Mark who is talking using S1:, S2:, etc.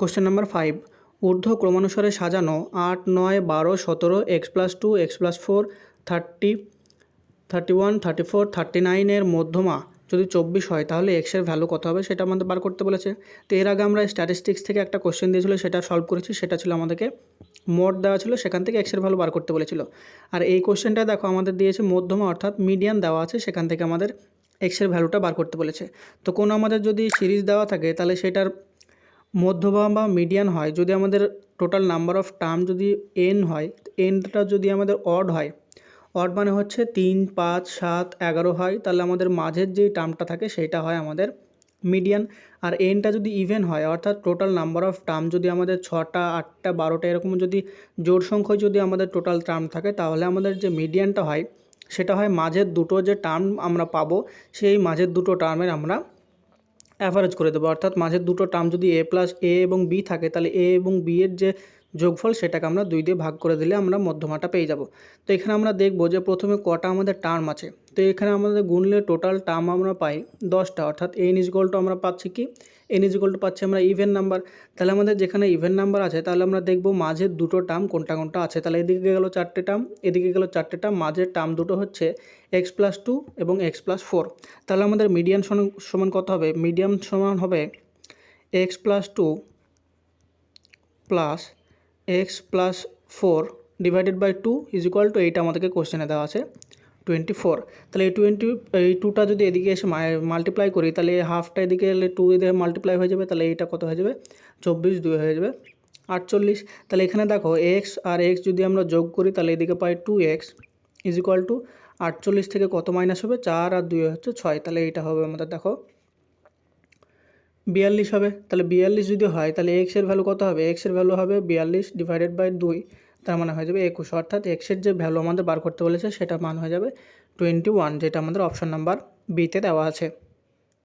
S1: Question number five ঊর্ধ্ব ক্রমানুসারে সাজানো আট, নয়, বারো, সতেরো X plus two X plus four thirty thirty one thirty four thirty নাইনের মধ্যমা যদি চব্বিশ হয়, তাহলে এক্সের ভ্যালু কত হবে সেটা আমাদের বার করতে বলেছে। তো এর আগে আমরা স্ট্যাটিস্টিক্স থেকে একটা কোশ্চেন দিয়েছিল, সেটা সলভ করেছি, সেটা ছিল আমাদেরকে মোট দেওয়া ছিল, সেখান থেকে এক্সের ভ্যালু বার করতে বলেছিল। আর এই কোশ্চেনটা দেখো, আমাদের দিয়েছে মধ্যমা অর্থাৎ মিডিয়ান দেওয়া আছে, সেখান থেকে আমাদের এক্সের ভ্যালুটা বার করতে বলেছে। তো কোনো আমাদের যদি সিরিজ দেওয়া থাকে, তাহলে সেটার মধ্যমা বা মিডিয়ান হয়, যদি আমাদের টোটাল নাম্বার অফ টার্ম যদি এন হয় এনটা যদি আমাদের অড হয় অড মানে হচ্ছে তিন, পাঁচ, সাত, এগারো হয়, তাহলে আমাদের মাঝের যেই টার্মটা থাকে সেইটা হয় আমাদের মিডিয়ান আর এনটা যদি ইভেন হয়, অর্থাৎ টোটাল নাম্বার অফ টার্ম যদি আমাদের ছটা, আটটা, বারোটা, এরকম যদি জোড় সংখ্যায় যদি আমাদের টোটাল টার্ম থাকে, তাহলে আমাদের যে মিডিয়ানটা হয়, সেটা হয় মাঝের দুটো যে টার্ম আমরা পাবো, সেই মাঝের দুটো টার্মের আমরা অ্যাভারেজ করে দেবো। অর্থাৎ মাঝের দুটো টার্ম যদি এ প্লাস এ এবং বি থাকে, তাহলে এ এবং বি এর যে যোগফল সেটাকে আমরা দুই দিয়ে ভাগ করে দিলে আমরা মধ্যমাটা পেয়ে যাব। তো এখানে আমরা দেখব যে প্রথমে কটা আমাদের টার্ম আছে। তো এখানে আমাদের গুনলে টোটাল টার্ম আমরা পাই দশটা, অর্থাৎ এন ইজগোলটা আমরা পাচ্ছি কি? এন ইজগোলটা পাচ্ছি আমরা ইভেন নাম্বার তাহলে আমাদের যেখানে ইভেন নাম্বার আছে, তাহলে আমরা দেখব মাঝের দুটো টার্ম কোনটা কোনটা আছে। তাহলে এদিকে গেলো চারটে টার্ম, এদিকে গেলো চারটে টার্ম, মাঝের টার্ম দুটো হচ্ছে এক্স প্লাস টু এবং এক্স প্লাস ফোর তাহলে আমাদের মিডিয়ান সমান কত হবে? মিডিয়াম সমান হবে X plus two plus X plus four divided by two is equal to এইটা আমাদেরকে কোশ্চেনে দেওয়া আছে টোয়েন্টি ফোর তাহলে এই টোয়েন্টি এই টুটা যদি এদিকে এসে মাল্টিপ্লাই করি, তাহলে হাফটা এদিকে এলে টু এদিকে মাল্টিপ্লাই হয়ে যাবে, তাহলে এইটা কত হয়ে যাবে? চব্বিশ দুই হয়ে যাবে, আটচল্লিশ. তাহলে এখানে দেখো এক্স আর এক্স যদি আমরা যোগ করি, তাহলে এদিকে pi two x is equal to আটচল্লিশ থেকে কত মাইনাস হবে? চার আর দুই হচ্ছে ছয়, তাহলে এইটা হবে আমাদের দেখো বিয়াল্লিশ হবে। তাহলে বিয়াল্লিশ যদি হয়, তাহলে এক্সের ভ্যালু কত হবে? এক্সের ভ্যালু হবে বিয়াল্লিশ ডিভাইডেড বাই দুই। তার মানে হয়ে যাবে একুশ। অর্থাৎ এক্সের যে ভ্যালু আমাদের বার করতে বলেছে, সেটা মান হয়ে যাবে টোয়েন্টি ওয়ান যেটা আমাদের অপশন নাম্বার বিতে দেওয়া আছে।